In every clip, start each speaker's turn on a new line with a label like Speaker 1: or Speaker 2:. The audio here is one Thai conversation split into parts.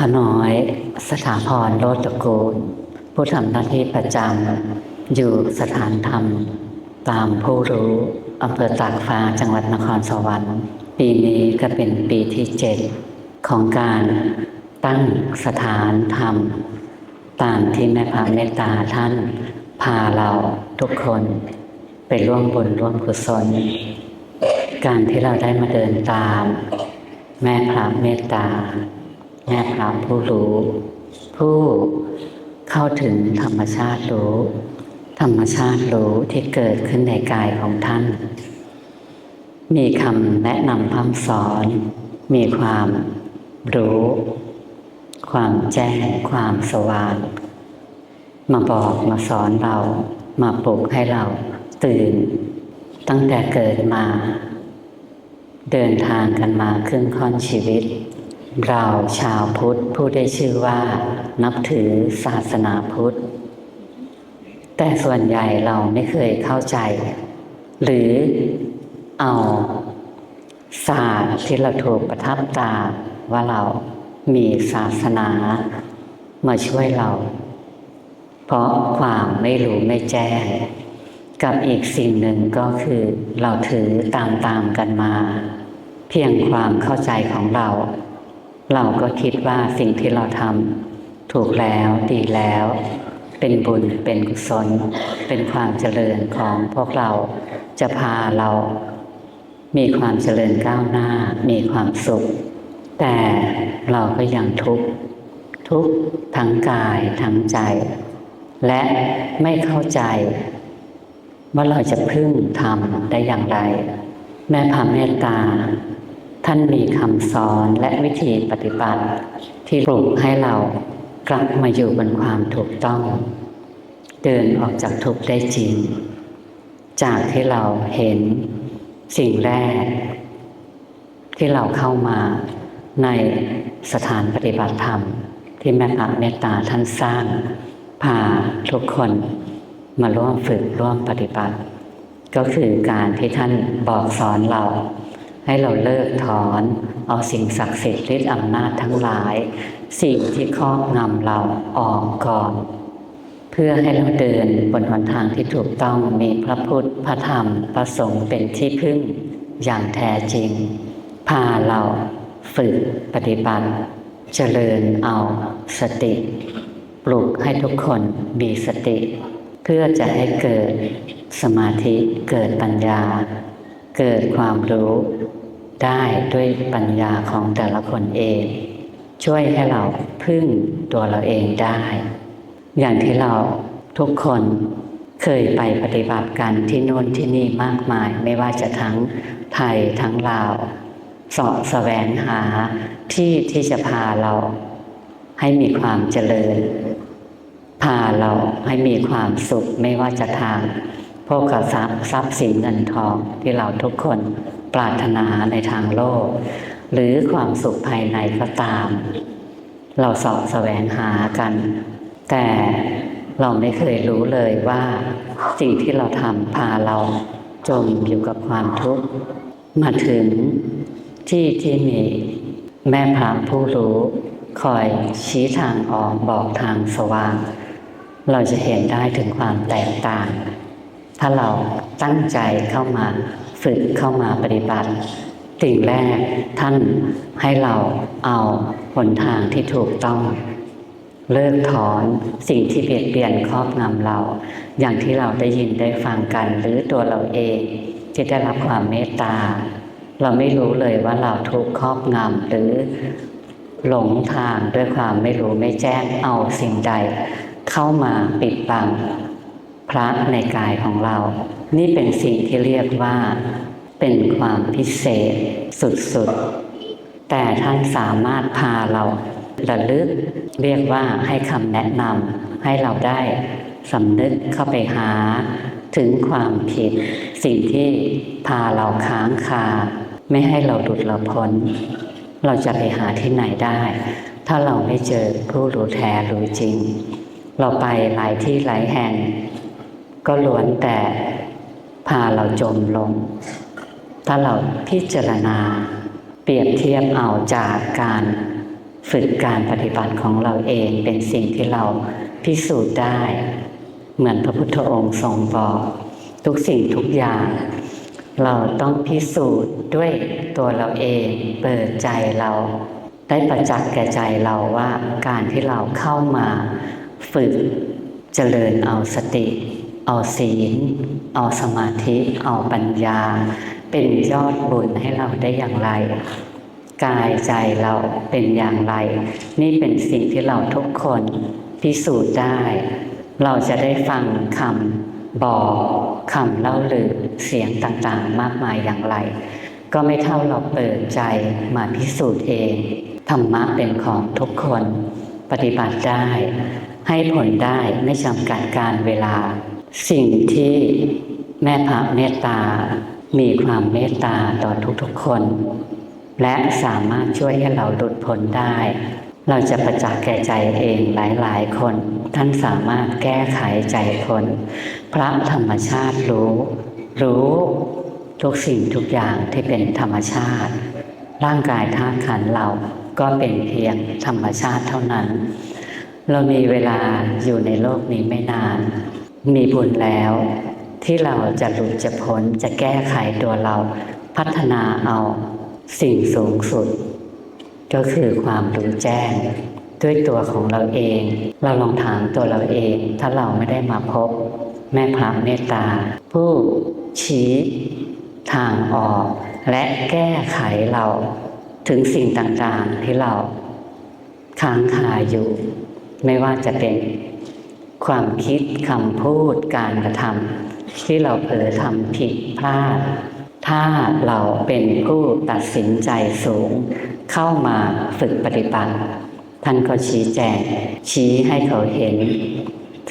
Speaker 1: ขน้อย สถาพรโลตระกูล ผู้ทำหน้าที่ประจำอยู่สถานธรรม ตามผู้รู้อำเภอตากฟ้าจังหวัดนครสวรรค์ ปีนี้ก็เป็นปีที่เจ็ดของการตั้งสถานธรรม ตามที่แม่พระเมตตาท่าน พาเราทุกคนไปร่วมบุญร่วมกุศล การที่เราได้มาเดินตาม แม่พระเมตตา แม่พระผู้รู้ ผู้เข้าถึงธรรมชาติรู้ ธรรมชาติรู้ที่เกิดขึ้นในกายของท่าน มีคำแนะนำพร่ำสอน มีความรู้ ความแจ้ง ความสว่าง มาบอกมาสอนเรา มาปลุกให้เราตื่น ตั้งแต่เกิดมา เดินทางกันมาครึ่งค่อนชีวิต เราชาวพุทธผู้ได้ชื่อว่านับถือศาสนาพุทธ แต่ส่วนใหญ่เราไม่เคยเข้าใจ หรือเอาศาสตร์ที่เราถูกประทับตาว่าเรามีศาสนามาช่วยเรา เพราะความไม่รู้ไม่แจ้ง กับอีกสิ่งหนึ่งก็คือ เราถือตามตามๆกันมา เพียงความเข้าใจของเรา เราก็คิดว่าสิ่งที่เราทำถูกแล้วดีแล้ว เป็นบุญเป็นกุศล เป็นความเจริญของพวกเราจะพาเรามีความเจริญก้าวหน้า มีความสุข แต่เราก็ยังทุกข์ทุกข์ทั้งกายทั้งใจ และไม่เข้าใจ ว่าเราจะพึ่งทำได้อย่างไร แม่พระเมตตา ท่านมีคำสอนและวิธีปฏิบัติ ที่ปลุกให้เรากลับมาอยู่บนความถูกต้อง เดินออกจากทุกข์ได้จริง จากที่เราเห็นสิ่งแรก ที่เราเข้ามาในสถานปฏิบัติธรรม ที่แม่พระเมตตาท่านสร้างพาทุกคนมาร่วมฝึกร่วมปฏิบัติ ก็คือการที่ท่านบอกสอนเรา ให้เราเลิกถอน เอาสิ่งศักดิ์สิทธิ์ฤทธิ์อำนาจทั้งหลาย สิ่งที่ครอบงำเราออกก่อน เพื่อให้เราเดินบนหนทางที่ถูกต้องมีพระพุทธพระธรรมพระสงฆ์เป็นที่พึ่งอย่างแท้จริง พาเราฝึกปฏิบัติเจริญเอาสติ ปลุกให้ทุกคนมีสติ เพื่อจะให้เกิดสมาธิเกิดปัญญา เกิดความรู้ ได้ด้วยปัญญาของแต่ละคนเอง ช่วยให้เราพึ่งตัวเราเองได้ อย่างที่เราทุกคนเคยไปปฏิบัติกันที่โน่นที่นี่มากมาย ไม่ว่าจะทั้งไทยทั้งลาวเสาะแสวงหาที่ที่จะพาเราให้มีความเจริญ พาเราให้มีความสุขไม่ว่าจะทางพวกทรัพย์ทรัพย์สินเงินทองที่เราทุกคน ปรารถนาในทางโลก หรือความสุขภายในก็ตาม เราสอบแสวงหากัน แต่เราไม่เคยรู้เลยว่า สิ่งที่เราทำพาเราจมอยู่กับความทุกข์ มาถึงที่ที่มีแม่พระผู้รู้คอยชี้ทางออกบอกทางสว่าง เราจะเห็นได้ถึงความแตกต่าง ถ้าเราตั้งใจเข้ามา ฝึกเข้ามาปฏิบัติ สิ่งแรกท่านให้เราเอาหนทางที่ถูกต้อง เลิกถอนสิ่งที่เบียดเบียนครอบงำเรา อย่างที่เราได้ยินได้ฟังกันหรือตัวเราเองที่ได้รับความเมตตา เราไม่รู้เลยว่าเราถูกครอบงำหรือหลงทางด้วยความไม่รู้ไม่แจ้งเอาสิ่งใด เข้ามาปิดบังพระในกายของเรา นี่เป็นสิ่งที่เรียกว่า เป็นความพิเศษสุดๆ แต่ท่านสามารถพาเราระลึก เรียกว่าให้คำแนะนำให้เราได้สำนึกเข้าไปหา ถึงความผิด สิ่งที่พาเราค้างคา ไม่ให้เราดุดเราพ้น เราจะไปหาที่ไหนได้ ถ้าเราไม่เจอผู้รู้แท้รู้จริง เราไปหลายที่หลายแห่ง ก็ล้วนแต่พาเราจมลง ถ้าเราพิจารณา เปรียบเทียบเอาจากการฝึกการปฏิบัติของเราเองเป็นสิ่งที่เราพิสูจน์ได้ เหมือนพระพุทธองค์ทรงบอก ทุกสิ่งทุกอย่าง เราต้องพิสูจน์ด้วยตัวเราเองเปิดใจเรา ได้ประจักษ์แก่ใจเราว่าการที่เราเข้ามาฝึกเจริญเอาสติ เอาศีล เอาสมาธิ เอาปัญญา เป็นยอดบุญให้เราได้อย่างไร กายใจเราเป็นอย่างไร นี่เป็นสิ่งที่เราทุกคนพิสูจน์ได้ เราจะได้ฟังคำบอกคำเล่าลือเสียงต่างๆ มากมายอย่างไร ก็ไม่เท่าเราเปิดใจมาพิสูจน์เอง ธรรมะเป็นของทุกคนปฏิบัติได้ ให้ผลได้ไม่จำกัดการเวลา สิ่งที่แม่พระเมตตา มีความเมตตาต่อทุกๆคน และสามารถช่วยให้เราหลุดพ้นได้ เราจะประจักษ์แก่ใจเองหลายๆ คน ท่านสามารถแก้ไขใจคน พระธรรมชาติรู้ รู้ทุกสิ่งทุกอย่างที่เป็นธรรมชาติ ร่างกายธาตุขันเราก็เป็นเพียงธรรมชาติเท่านั้น เรามีเวลาอยู่ในโลกนี้ไม่นาน มีบุญแล้ว ที่เราจะหลุดจะพ้นจะแก้ไขตัวเราพัฒนาเอาสิ่งสูงสุด ก็คือความรู้แจ้ง ด้วยตัวของเราเอง เราลองถามตัวเราเอง ถ้าเราไม่ได้มาพบ แม่พระเมตตา ผู้ชี้ทางออก และแก้ไขเราถึงสิ่งต่างๆที่เราค้างคาอยู่ ไม่ว่าจะเป็นความคิดคำพูดการกระทำ ที่เราเผลอทำผิดพลาด ถ้าเราเป็นผู้ตัดสินใจสูง เข้ามาฝึกปฏิบัติ ท่านก็ชี้แจง ชี้ให้เขาเห็น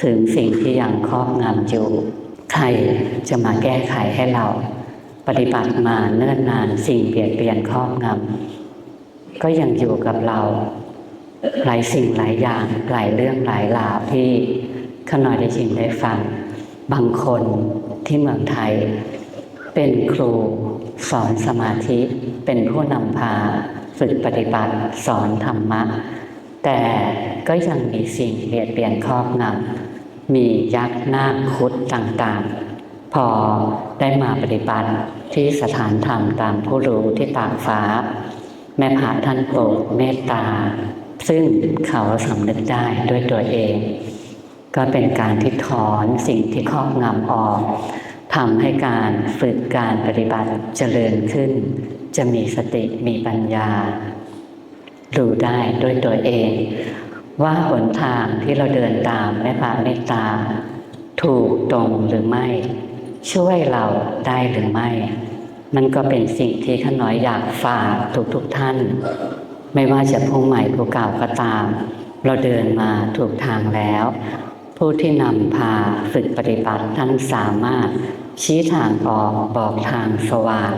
Speaker 1: ถึงสิ่งที่ยังครอบงำอยู่ ใครจะมาแก้ไขให้เรา ปฏิบัติมาเนิ่นนานสิ่งเปลี่ยนเปลี่ยนครอบงำก็ยังอยู่กับเราหลายสิ่งหลายอย่างหลายเรื่องหลายราวที่ขน่อยได้ยินได้ฟัง บางคนที่เมืองไทย เป็นครูสอนสมาธิ เป็นผู้นำพาฝึกปฏิบัติสอนธรรมะ แต่ก็ยังมีสิ่งเปลี่ยนเปลี่ยนครอบงำมียักษ์นาคคุดต่างๆ พอได้มาปฏิบัติที่สถานธรรมตามผู้รู้ที่ปากฟ้า แม่พระท่านโปรดเมตตา ซึ่งเขาสำนึกได้ด้วยตัวเอง ก็เป็นการที่ถอนสิ่งที่ครอบงำออกทำให้การฝึกการปฏิบัติเจริญขึ้น จะมีสติมีปัญญา รู้ได้ด้วยตัวเอง ว่าหนทางที่เราเดินตามแม่พระเมตตา ถูกตรงหรือไม่ ช่วยเราได้หรือไม่ มันก็เป็นสิ่งที่ข้าน้อยอยากฝากทุกๆทท่าน ไม่ว่าจะผู้ใหม่ผู้เก่าก็ตาม เราเดินมาถูกทางแล้ว ผู้ที่นำพาฝึกปฏิบัติท่านสามารถ ชี้ทางออกบอกทางสว่าง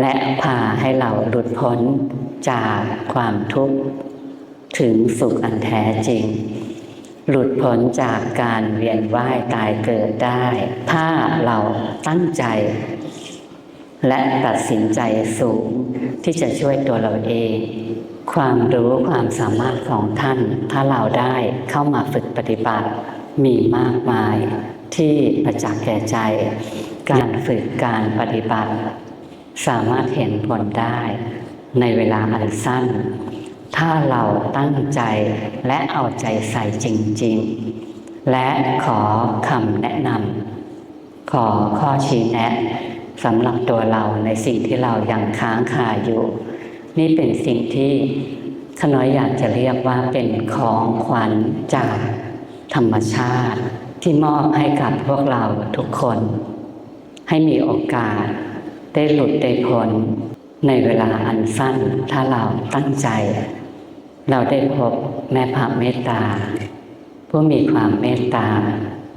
Speaker 1: และพาให้เราหลุดพ้นจากความทุกข์ ถึงสุขอันแท้จริง หลุดพ้นจากการเวียนว่ายตายเกิดได้ ถ้าเราตั้งใจ และตัดสินใจสูงที่จะช่วยตัวเราเอง ความรู้ความสามารถของท่าน ถ้าเราได้เข้ามาฝึกปฏิบัติ มีมากมายที่ประจักษ์แก่ใจ การฝึกการปฏิบัติ สามารถเห็นผลได้ในเวลาอันสั้น ถ้าเราตั้งใจและเอาใจใส่จริง ๆ และขอคำแนะนำขอข้อชี้แนะสำหรับตัวเราในสิ่งที่เรายังค้างคาอยู่ นี่เป็นสิ่งที่ขน้อยอยากจะเรียกว่าเป็นของขวัญจาก ธรรมชาติที่มอบให้กับพวกเราทุกคน ให้มีโอกาสได้หลุดได้พ้นในเวลาอันสั้นถ้าเราตั้งใจ เราได้พบแม่พระเมตตา ผู้มีความเมตตา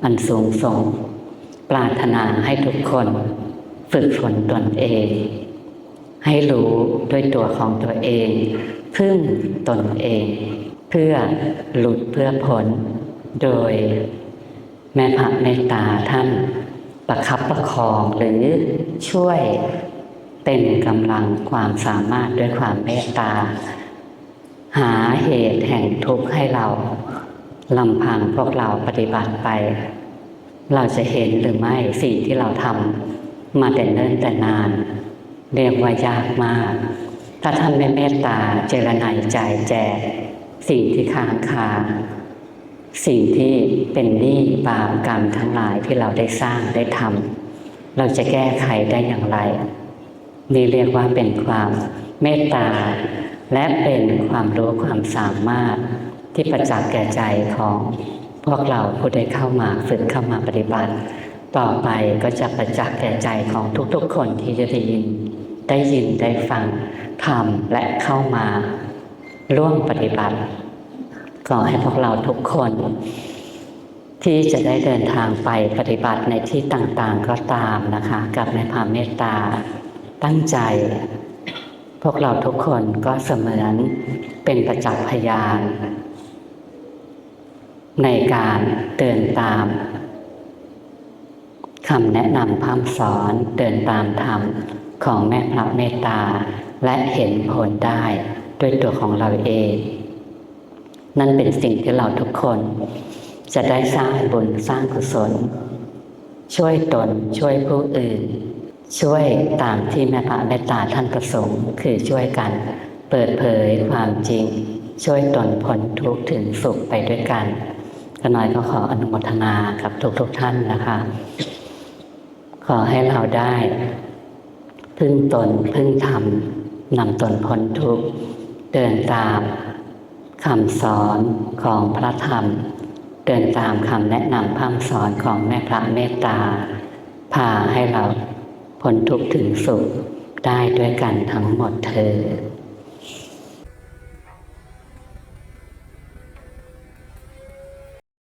Speaker 1: อันสูงส่ง ปรารถนาให้ทุกคนฝึกฝนตนเอง ให้รู้ด้วยตัวของตัวเอง พึ่งตนเอง เพื่อหลุดเพื่อพ้น โดยแม่พระเมตตาท่านประคับประคองหรือช่วยเป็นกำลังความสามารถด้วยความเมตตา หาเหตุแห่งทุกข์ให้เราลำพังพวกเราปฏิบัติไป เราจะเห็นหรือไม่สิ่งที่เราทำมาแต่เนิ่นแต่นาน เรียกว่ายากมาก ถ้าท่านไม่เมตตาเจรไนายใจแจกสิ่งที่ค้างคา สิ่งที่เป็นหนี้บาปกรรมทั้งหลายที่เราได้สร้างได้ทำเราจะแก้ไขได้อย่างไร นี่เรียกว่าเป็นความเมตตา และเป็นความรู้ความสามารถที่ประจักษ์แก่ใจของพวกเราผู้ได้เข้ามาฝึกเข้ามาปฏิบัติ ต่อไปก็จะประจักษ์แก่ใจของทุกๆ คนที่จะได้ยิน ได้ยินได้ฟังทำและเข้ามา ร่วมปฏิบัติ ขอให้พวกเราทุกคน ที่จะได้เดินทางไปปฏิบัติในที่ต่างๆก็ตามนะคะกับในความเมตตาตั้งใจ พวกเราทุกคนก็เสมือนเป็นประจักษ์พยาน ในการเดินตามคำแนะนำพร่ำสอนเดินตามธรรมของแม่พระเมตตา และเห็นผลได้ด้วยตัวของเราเอง นั่นเป็นสิ่งที่เราทุกคน จะได้สร้างบุญสร้างกุศล ช่วยตนช่วยผู้อื่น ช่วยตามที่แม่พระเมตตาท่านประสงค์คือช่วยกันเปิดเผยความจริง ช่วยตนพ้นทุกข์ถึงสุขไปด้วยกันก็น้อยก็ขออนุโมทนากับทุกๆทท่านนะคะ ขอให้เราได้ พึ่งตนพึ่งธรรมนำตนพ้นทุกข์เดินตาม คำสอนของพระธรรม เดินตามคำแนะนำพร่ำสอนของแม่พระเมตตา พาให้เราพ้นทุกข์ถึงสุขได้ด้วยกันทั้งหมดเธอ